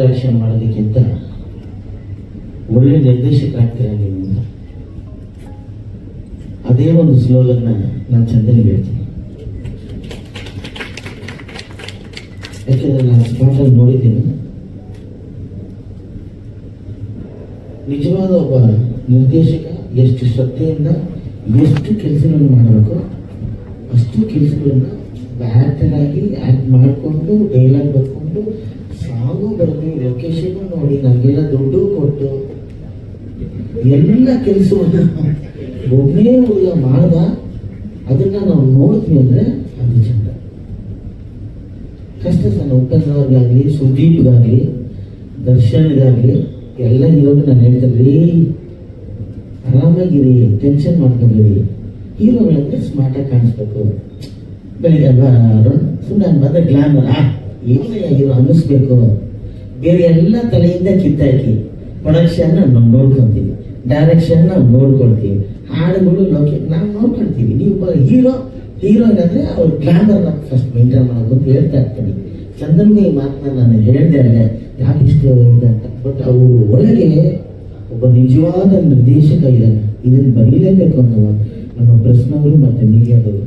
Interaction ಮಾಡೋದಕ್ಕಿಂತ ಒಳ್ಳೆ ನಿರ್ದೇಶಕ ಆಗ್ತೀರಾ ನೀವು. ಅದೇ ಒಂದು ಸ್ಲೋಗನ್ನ ನಾನು ಚಂದನಿಗೆ ಹೇಳ್ತೀನಿ ಯಾಕೆಂದ್ರೆ ನಾನು ಸ್ಪಾಟಲ್ಲಿ ನೋಡಿದ್ದೀನಿ ನಿಜವಾದ ಒಬ್ಬ ನಿರ್ದೇಶಕ ಎಷ್ಟು ಶ್ರದ್ಧೆಯಿಂದ ಎಷ್ಟು ಕೆಲಸಗಳನ್ನು ಮಾಡಬೇಕು, ಅಷ್ಟು ಕೆಲಸಗಳನ್ನ ಆ್ಯಕ್ಟರ್ ಆಗಿ ಆ್ಯಕ್ಟ್ ಮಾಡಿಕೊಂಡು ಡೈಲಾಗ್ ಬರ್ಕೊಂಡು, ಸಾಂಗು ಬರೆದು ಲೊಕೇಶನ್ ನೋಡಿ ನನಗೆಲ್ಲ ದುಡ್ಡು ಕೊಟ್ಟು ಎಲ್ಲ ಕೆಲಸವನ್ನು ಒಬ್ಬನೇ ಹುಡುಗ ಮಾಡ್ದ, ಅದನ್ನ ನಾವು ನೋಡ್ತೀವಿ ಅಂದ್ರೆ ಅದು ಚಂದ. ಕಷ್ಟ ಸಣ್ಣ ಉಪೇಂದ್ರ ಸುದೀಪ್ಗಾಗ್ಲಿ, ದರ್ಶನ್ಗಾಗಲಿ, ಎಲ್ಲ ಇರೋದು ನಾನು ಹೇಳ್ತಾರೆ ರೀ, ಆರಾಮಾಗಿರಿ ಟೆನ್ಷನ್ ಮಾಡ್ಕೊಂಡಿರಿ. ಹೀರೋಗಳಂದ್ರೆ ಸ್ಮಾರ್ಟಾಗಿ ಕಾಣಿಸ್ಬೇಕು. ಬೆಳಿಗ್ಗೆ ಸುಮ್ಮನೆ ಬಂದ ಗ್ಲಾಮರ್ ಏನೇ ಹೀರೋ ಅನ್ನಿಸ್ಬೇಕು. ಬೇರೆ ಎಲ್ಲ ತಲೆಯಿಂದ ಕಿತ್ತಾಕಿ ಪ್ರೊಡಕ್ಷನ್ ನಾವು ನೋಡ್ಕೊತೀವಿ ಡೈರೆಕ್ಷನ್ ನಾವು ನೋಡ್ಕೊಳ್ತೀವಿ, ಹಾಡುಗಳು ಲೋಕೆ ನಾವು ನೋಡ್ಕೊಳ್ತೀವಿ ನೀವು ಹೀರೋ ಹೀರೋ ಅಂದರೆ ಅವ್ರ ಗ್ಲಾಮರ್ ಫಸ್ಟ್ ಮೇಂಟೈನ್ ಮಾಡೋದು ಹೇಳ್ತಾ ಇರ್ತೀನಿ. ಈ ಮಾತನ್ನ ನಾನು ಹೇಳಿದೆ ಅಲ್ಲೇ ಯಾಕೆ ಇಷ್ಟು ಅಂತ. ಬಟ್ ಅವರು ಒಳಗೆ ಒಬ್ಬ ನಿಜವಾದ ನಿರ್ದೇಶಕ ಇದ್ದಾನೆ ಇದನ್ನ ಬರೀಲೇಬೇಕು ಅನ್ನೋ ನಮ್ಮ ಪ್ರಶ್ನವರು ಮತ್ತೆ ಮೀಡಿಯಾದವರು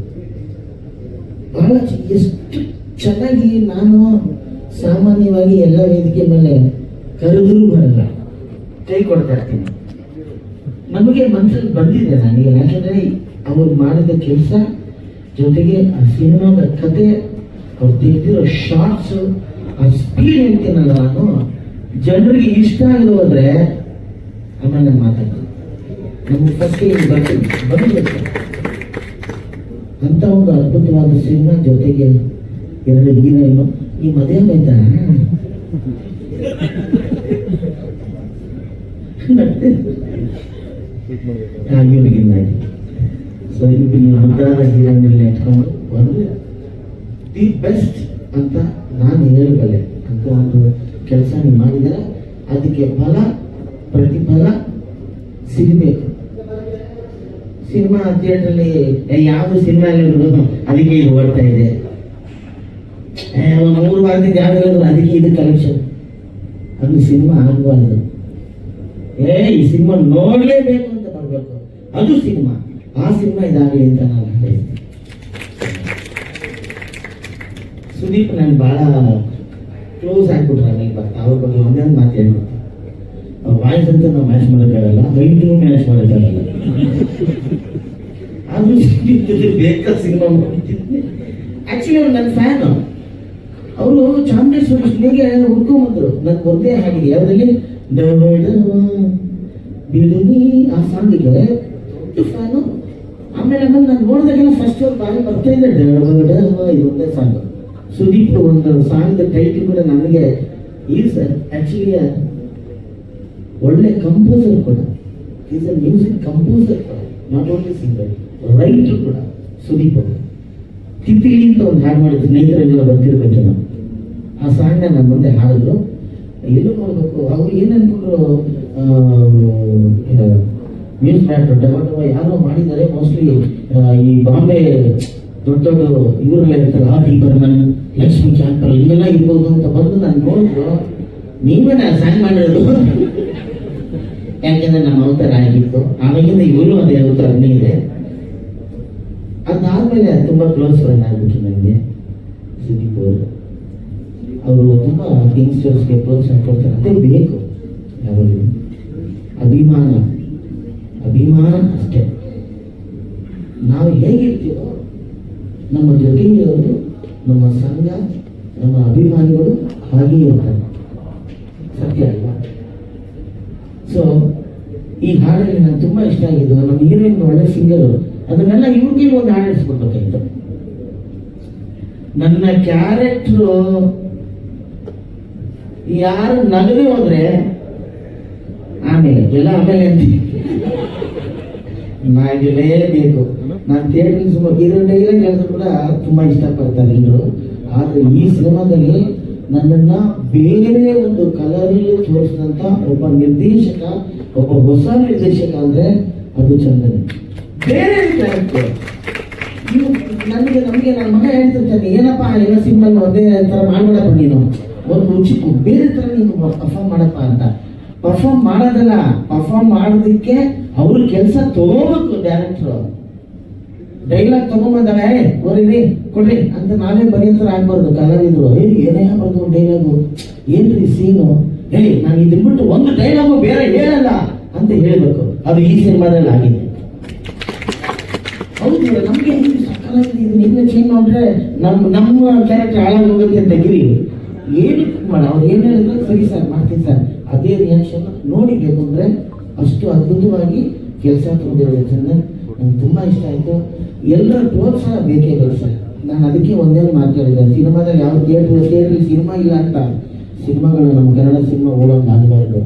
ಬಹಳ ಎಷ್ಟು ಚೆನ್ನಾಗಿ ನಾನು ಸಾಮಾನ್ಯವಾಗಿ ಎಲ್ಲ ವೇದಿಕೆ ಮೇಲೆ ಕರೆದರೂ ಬರಲ್ಲ. ಕೈ ಕೊಡ್ತಾ ಇರ್ತೀನಿ. ನಮಗೆ ಮನಸ್ಸಲ್ಲಿ ಬಂದಿದೆ ನನಗೆ. ಯಾಕಂದರೆ ಅವ್ರು ಮಾಡಿದ ಕೆಲಸ ಜೊತೆಗೆ ಆ ಸಿನಿಮಾದ ಕತೆ, ಅವ್ರು ತೆಗೆದಿರೋ ಶಾರ್ಟ್ಸ್ ಆ ಸ್ಪೀಡ್ ಹೇಳ್ತೀನಲ್ಲ ನಾನು? ಜನರಿಗೆ ಇಷ್ಟ ಆಗಿರೋದ್ರೆ ಹೋದ್ರೆ ಆಮೇಲೆ ಮಾತಾಡ್ತೀನಿ. ನಮ್ಗೆ ಫಸ್ಟ್ ಇಲ್ಲಿ ಬರ್ತೀನಿ. ಬಂದ್ಬೇಕು ಅಂತ ಒಂದು ಅದ್ಭುತವಾದ ಸಿನಿಮಾ ಜೊತೆಗೆ ಎರಡು ಹೀರೋಯಿನ್ ಈ ಮದುವೆ ಆಯ್ತಾ? ಸೊ ಇದು ನೀವು ಮುದ್ದಾದ ಮೇಲೆ ಹಚ್ಕೊಂಡು ಒಂದು ದಿ ಬೆಸ್ಟ್ ಅಂತ ನಾನು ಹೇಳಬಲ್ಲೆ. ಅಂತ ಒಂದು ಕೆಲಸ ನೀವು ಮಾಡಿದರೆ ಅದಕ್ಕೆ ಫಲ, ಪ್ರತಿಫಲ ಸಿಗಬೇಕು. ಸಿನಿಮಾ ಥಿಯೇಟ್ರಲ್ಲಿ ಯಾವ ಸಿನಿಮಾ ಅಲ್ಲಿ ಅದಕ್ಕೆ ಇದು ಓಡ್ತಾ ಇದೆ. ಮೂರು ವಾರದಿಂದ ಹೇಳಿದ್ರು ಅದಕ್ಕೆ ಇದು ಕಲೆಕ್ಷನ್ ಅದು ಸಿನಿಮಾ ಆಗಬಾರ್ದು. ಏ, ಈ ಸಿನಿಮಾ ನೋಡಲೇಬೇಕು ಅಂತ ಬರಬೇಕು. ಅದು ಸಿನಿಮಾ. ಆ ಸಿನಿಮಾ ಇದಾಗಲಿ ಅಂತ ನಾನು ಹೇಳ್ತೀನಿ. ಸುದೀಪ್ ನಾನು ಬಹಳ ಕ್ಲೋಸ್ ಆಗ್ಬಿಟ್ರೆ ನನಗೆ ಬರ್ತಾ. ಅವ್ರ ಬಗ್ಗೆ ಒಂದೊಂದು ಮಾತು ಹೇಳ್ಬಿಡ್ತೀನಿ. ವಾಯ್ಸ್ ಅಂತ ನಾವು ಮ್ಯಾಚ್ ಮಾಡೋಕ್ಕಾಗಲ್ಲ. ಹೈಟು ಮ್ಯಾಚ್ ಮಾಡೋಕ್ಕಾಗಲ್ಲ. ಆದ್ರೂ ಸುದೀಪ್ ಜೊತೆ ಬೇಕಾದ ಸಿನಿಮಾ ಮಾಡ್ತಿದ್ದೆ ಆ್ಯಕ್ಚುಲಿ ಅವ್ರು ನನ್ನ ಫ್ಯಾನು ಅವರು ಚಾಮುಂಡೇಶ್ವರಿ ಶಿಲೆಗೆ ಹುಡ್ಕೊಂಡ್ಬಂದ್ರು ನನ್ ಒಂದೇ ಹಾಡಿದೆ ಅದರಲ್ಲಿ ಬಿಡುನಿ ಆ ಸಾಂಗಿಗೆ ಫ್ಯಾನು ಆಮೇಲೆ ಆಮೇಲೆ ನಾನು ನೋಡಿದಾಗೆಲ್ಲ ಫಸ್ಟ್ ಅವ್ರು ಬಾಯಿ ಬರ್ತಾ ಇದೆ ಇದು ಒಂದೇ ಸಾಂಗ್. ಸುದೀಪ್ ಒಂದು ಸಾಂಗ್ ಟೈಟಲ್ ಕೂಡ ನನಗೆ ಈ ಸರ್ ಆ್ಯಕ್ಚುಲಿ ಒಳ್ಳೆ ಕಂಪೋಸರ್ ಕೂಡ. ಈಸ್ ಅ ಮ್ಯೂಸಿಕ್ ಕಂಪೋಸರ್ ಕೂಡ. ನಾಟ್ ಓನ್ಲಿ ಸಿಂಗರ್ ರೈಟರ್ ಕೂಡ, ಸುದೀಪ್ ಅವರು. ತಿತ್ತಿಲಿ ಅಂತ ಒಂದು ಹಾಡು ಮಾಡಿದ್ರು. ಸ್ನೇಹಿತರೆಲ್ಲ ಬರ್ತಿರ್ಬೇಕೇನೋ ಆ ಸಾಂಗ್ನ ನನ್ನ ಮುಂದೆ ಹಾಡಿದ್ರು. ಎಲ್ಲೂ ನೋಡ್ಬೇಕು. ಅವ್ರು ಏನು ಅನ್ಕೊಂಡ್ರು ನ್ಯೂಸ್ ಡಾಕ್ಟರ್ ಡಬಲ್ ಯಾರೋ ಮಾಡಿದ್ದಾರೆ. ಮೋಸ್ಟ್ಲಿ ಈ ಬಾಂಬೆ ದೊಡ್ಡ ದೊಡ್ಡ ಇವರೆಲ್ಲ ಇರ್ತಾರೆ ಆ ಬರ್ಮನ್ ಲಕ್ಷ್ಮಿ ಚಾಂಪರ್ ಇವೆಲ್ಲ ಇರ್ಬೋದು ಅಂತ ಬಂದು ನಾನು ನೋಡಿದ್ರು. ನೀವೇ ನಾನು ಸಾಂಗ್ ಮಾಡಿರೋದು. ಯಾಕೆಂದ್ರೆ ನಮ್ಮ ಅವತಾರ ಆಗಿತ್ತು. ಆವಾಗಿಂದ ಇವರು ಅದೇ ಅವತಾರನೇ ಇದೆ. ಅದಾದ್ಮೇಲೆ ತುಂಬಾ ಕ್ಲೋಸ್ ಫ್ರೆಂಡ್ ಆಗ್ಬಿಟ್ರು ನನಗೆ ಸುದೀಪ್ ಅವರು. ಅವರು ತುಂಬಾ ಯಂಗ್ಸ್ಟರ್ಸ್ಗೆ ಪ್ರೋತ್ಸಾಹ ಕೊಡ್ತಾರೆ. ಅದೇ ಬೇಕು. ಯಾವಾಗಲೂ ಅಭಿಮಾನ. ಅಭಿಮಾನ ಅಷ್ಟೇ. ನಾವು ಹೇಗಿರ್ತೀವೋ, ನಮ್ಮ ಜೊತೆಗಿರೋರು, ನಮ್ಮ ಸಂಘ, ನಮ್ಮ ಅಭಿಮಾನಿಗಳು ಹಾಗೆ ಇರ್ತಾರೆ. ಸತ್ಯ ಅಲ್ವಾ? ಸೊ ಈ ಹಾಡಲ್ಲಿ ನಾನು ತುಂಬಾ ಇಷ್ಟ ಆಗಿದ್ದು, ನಮ್ಮ ಹೀರೋಯಿನ್ ಒಳ್ಳೆ ಸಿಂಗರು ಅದನ್ನೆಲ್ಲ ಇವ್ರಿಗೆ ಒಂದು ಹಾಡು ಹೇಳಿಸ್ಕೊಡ್ಬೇಕಾಯ್ತು ನನ್ನ ಕ್ಯಾರೆಕ್ಟ್ರು ಯಾರು ನಗದೆ ಹೋದ್ರೆ ಆಮೇಲೆ, ಎಲ್ಲ ಆಮೇಲೆ ಅಂತೀವಿ ನಾಗಿಲೇಬೇಕು ನಾನು ಥಿಯೇಟರ್ ಸುಮಾರು ಇದರಲ್ಲಿ ಡೈಲಾಗ್ ಹೇಳಿದ್ರು ಕೂಡ ತುಂಬಾ ಇಷ್ಟಪಡ್ತಾರೆ ಎಲ್ಲರೂ ಆದ್ರೆ ಈ ಸಿನಿಮಾದಲ್ಲಿ ನನ್ನನ್ನ ಬೇರೆ ಒಂದು ಕಲರ್ ತೋರಿಸಿದಂತ ಒಬ್ಬ ನಿರ್ದೇಶಕ, ಒಬ್ಬ ಹೊಸ ನಿರ್ದೇಶಕ ಅಂದ್ರೆ ಅದು ಚಂದನೆ. ಬೇರೆ ಇವು ನನಗೆ, ನಮಗೆ ನನ್ನ ಮಗ ಹೇಳ್ತಿರ್ತಾನೆ, ಏನಪ್ಪ, ಎಲ್ಲ ಸಿನಿಮಲ್ಲಿ ಒಂದೇ ತರ ಮಾಡ್ಬಿಡಪ್ಪ ನೀನು. ಒಂದು ಚಿಕ್ಕ ಬೇರೆ ಥರ ನೀನು ಪರ್ಫಾರ್ಮ್ ಮಾಡಪ್ಪ ಅಂತ. ಪರ್ಫಾರ್ಮ್ ಮಾಡೋದಲ್ಲ ಪರ್ಫಾರ್ಮ್ ಮಾಡೋದಕ್ಕೆ ಅವ್ರ ಕೆಲಸ ತಗೋಬೇಕು ಡೈರೆಕ್ಟ್ರು ಡೈಲಾಗ್ ತಗೊಂಬಂದಾಳೆ ಬರೀರಿ ಕೊಡ್ರಿ ಅಂತ ನಾವೇ ಬರೆಯಂತರ ಆಗ್ಬಾರ್ದು, ಕಲಾವಿದ್ರು. ಏ, ಏನೇ ಬರ್ದು ಡೈಲಾಗು ಏನ್ರಿ ಸೀನು ಹೇಳಿ, ನಾನು ಇದನ್ ಬಿಟ್ಟು ಒಂದು ಡೈಲಾಗು ಬೇರೆ ಹೇಳಲ್ಲ ಅಂತ ಹೇಳಬೇಕು. ಅದು ಈ ಸಿನಿಮಾದಲ್ಲಿ ಆಗಿದೆ. ಹೌದು, ನಮ್ಗೆ ಸಕಾಲಾಗಿದೆ ಇದನ್ನ ಚೇಂಜ್ ಮಾಡ್ರೆ ನಮ್ಮ ನಮ್ಮ ಕ್ಯಾರೆಕ್ಟರ್ ಹಾಳಾಗಿ ಹೋಗುತ್ತೆ ಅಂತ ಏನು ಮಾಡ ಅವ್ರು ಏನು ಹೇಳಿದ್ರು ಸರಿ ಸರ್, ಮಾಡ್ತೀನಿ ಸರ್. ಅದೇ ರಿಯಾಕ್ಷನ್ ನೋಡಿಬೇಕು ಅಂದ್ರೆ ಅಷ್ಟು ಅದ್ಭುತವಾಗಿ ಕೆಲಸ ತಗೊಂಡಿರೋದು ಚಂದನ್ ನಂಗೆ ತುಂಬಾ ಇಷ್ಟ ಆಯ್ತು. ಎಲ್ಲರ ಪ್ರೋತ್ಸಾಹ ಬೇಕೇ ಬೇಕು ಸರ್ ನಾನು ಅದಕ್ಕೆ ಒಂದೇ ಮಾತು ಸಿನಿಮಾದಲ್ಲಿ ಯಾವ ಥಿಯೇಟರ್ ಥಿಯೇಟರ್ ಸಿನಿಮಾ ಇಲ್ಲ ಅಂತ. ಸಿನಿಮಾಗಳು ನಮ್ಮ ಕನ್ನಡ ಸಿನಿಮಾ ಓಡೋಕೆ ಆಗಬಾರ್ದು.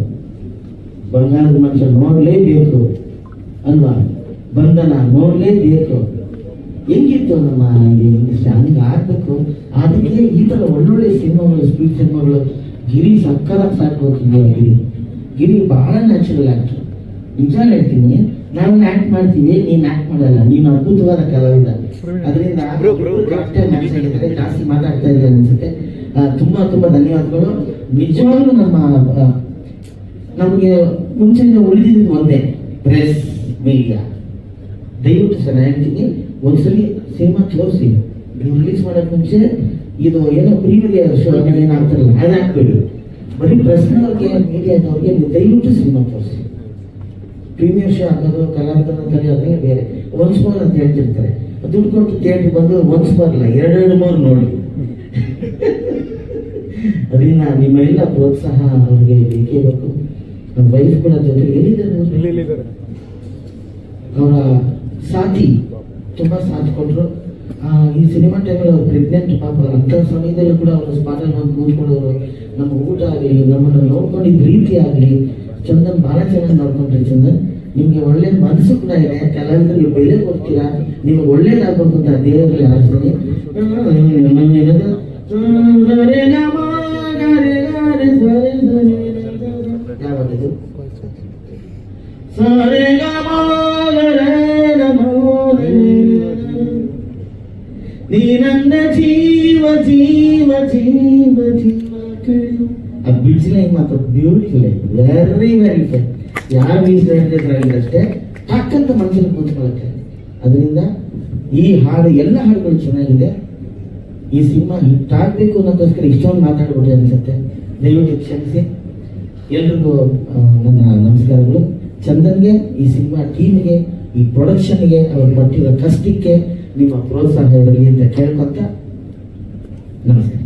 ಬಂಗಾರದ ಮನುಷ್ಯ ನೋಡಲೇಬೇಕು ಅಲ್ವಾ? ಬಂಧನ ನೋಡ್ಲೇಬೇಕು. ಹೆಂಗಿತ್ತು ನಮ್ಮ ಇಂಡಸ್ಟ್ರಿ ಹಂಗೆ ಆಗ್ಬೇಕು. ಅದಕ್ಕೆ ಈ ಥರ ಒಳ್ಳೊಳ್ಳೆ ಸಿನಿಮಾಗಳು ಸ್ಪೀಡ್ ಸಿನಿಮಾಗಳು ಗಿರಿ ಸಕ್ಕತ್ತಾಗಿ ಸಾಕೋತಿದ್ದೆ ಗಿರಿ ಗಿರಿ ಬಹಳ ನ್ಯಾಚುರಲ್ ಆಕ್ಟರ್ ನಿಜ ಹೇಳ್ತೀನಿ ನಾವು ಆಕ್ಟ್ ಮಾಡ್ತೀವಿ ನೀನು ಆಕ್ಟ್ ಮಾಡಲ್ಲ. ನೀನು ಅದ್ಭುತವಾದ ಕಲಾವಿದ. ಅದರಿಂದ ಜಾಸ್ತಿ ಮಾತಾಡ್ತಾ ಇದ್ದಾರೆ ಅನ್ಸುತ್ತೆ. ತುಂಬ ತುಂಬಾ ಧನ್ಯವಾದಗಳು. ನಿಜವಾಗ್ಲೂ ನಮ್ಮ ನಮಗೆ ಮುಂಚೆಯಿಂದ ಉಳಿದಿದ್ದು ಒಂದೇ. ಪ್ರೆಸ್ ಮೀಡಿಯಾ ದಯವಿಟ್ಟು ಸರ್ ಹೇಳ್ತೀನಿ ಒಂದ್ಸಲಿ ಸಿನಿಮಾ ತೋರಿಸಿ. ನೀವು ರಿಲೀಸ್ ಮಾಡೋಕ್ಕೆ ಮುಂಚೆ ಇದು ಏನೋ ಪ್ರೀಮಿಯರ್ ಶೋ ಏನಾಗ್ತಾರಲ್ಲ ಅದು ಹಾಕ್ಬೇಡಿ. ಬರೀ ಪ್ರೆಸ್ನವ್ರಿಗೆ ಮೀಡಿಯಾದವ್ರಿಗೆ ನೀವು ದಯವಿಟ್ಟು ಸಿನಿಮಾ ತೋರಿಸಿ. ಪ್ರೀಮಿಯರ್ ಶೋ ಹಾಕೋದು ಕಲಾವಿದರನ್ನ ಕಲಿಯೋದೇ ಬೇರೆ. ಒನ್ಸ್ ಮೋರ್ ಅಂತ ಹೇಳ್ತಿರ್ತಾರೆ. ದುಡ್ಡು ಕೊಟ್ಟು ಥಿಯೇಟ್ರಿಗೆ ಬಂದು ಒನ್ಸ್ ಮೋರ್ ಎರಡೆರಡು ಮೂರು ನೋಡಿ. ಅದರಿಂದ ನಿಮ್ಮೆಲ್ಲ ಪ್ರೋತ್ಸಾಹ ಅವ್ರಿಗೆ ಬೇಕೇ ಬೇಕು. ನಮ್ಮ ವೈಫ್ ಕೂಡ ಜೊತೆಗೆ ಎಲ್ಲಿದ್ದಾರೆ? ಅವರ ಸಾಥಿ. ತುಂಬಾ ಸಾಥ್ ಕೊಟ್ರು ಆ, ಈ ಸಿನಿಮಾ ಟೈಮಲ್ಲಿ ಅವ್ರು ಪ್ರೆಗ್ನೆಂಟ್ ಪಾಪ ಅಂತ ಸಮಯದಲ್ಲೂ ಕೂಡ ಅವರು ಸ್ಪಾಟಲ್ ಬಂದು ಕೂತ್ಕೊಳ್ಳೋರು ನಮ್ಮ ಊಟ ಆಗಲಿ ನಮ್ಮನ್ನು ನೋಡ್ಕೊಂಡಿದ್ದ ರೀತಿ ಆಗಲಿ ಚಂದನ್ ಭಾಳ ಚೆನ್ನಾಗಿ ನೋಡ್ಕೊಂಡ್ರಿ ಚಂದನ್ ನಿಮಗೆ ಒಳ್ಳೆ ಮನಸ್ಸು ಕೂಡ ಇದೆ ಕಲಾವಿದರಿಗೆ ಬೆಲೆ ಕೊಡ್ತೀರಾ ನಿಮ್ಗೆ ಒಳ್ಳೇದಾಗಬೇಕು ಅಂತ ದೇವರಲ್ಲಿ ಆರಿಸ್ತೀನಿ ಜೀವ ಕಣೋ. ಲೈನ್ ಮಾತ್ರ ಬ್ಯೂಟಿಫುಲ್ ವೆರಿ ವೆರಿ ಫೈನ್ ಯಾರು ಅಷ್ಟೇ ಟಕ್ಕಂತ ಮನಸ್ಸಲ್ಲಿ ಕೂತ್ಕೊಳ್ಳುತ್ತೆ ಅದರಿಂದ ಈ ಹಾಡು, ಎಲ್ಲ ಹಾಡುಗಳು ಚೆನ್ನಾಗಿದೆ. ಈ ಸಿನಿಮಾ ಹಿಟ್ ಆಗಬೇಕು ಅನ್ನೋದಕ್ಕೋಸ್ಕರ ಇಷ್ಟೊಂದು ಮಾತಾಡ್ಬಿಟ್ಟೆ ಅನ್ಸುತ್ತೆ. ದಯವಿಟ್ಟು ಕ್ಷಮಿಸಿ. ಎಲ್ರಿಗೂ ನನ್ನ ನಮಸ್ಕಾರಗಳು. ಚಂದನ್ಗೆ, ಈ ಸಿನಿಮಾ ಟೀಮ್ಗೆ, ಈ ಪ್ರೊಡಕ್ಷನ್ಗೆ, ಅವ್ರು ಪಟ್ಟಿರೋ ಕಷ್ಟಕ್ಕೆ ನಿಮ್ಮ ಪ್ರೋತ್ಸಾಹ ಇರಲಿ ಅಂತ ಕೇಳ್ಕೊಂತ ನಮಸ್ಕಾರ.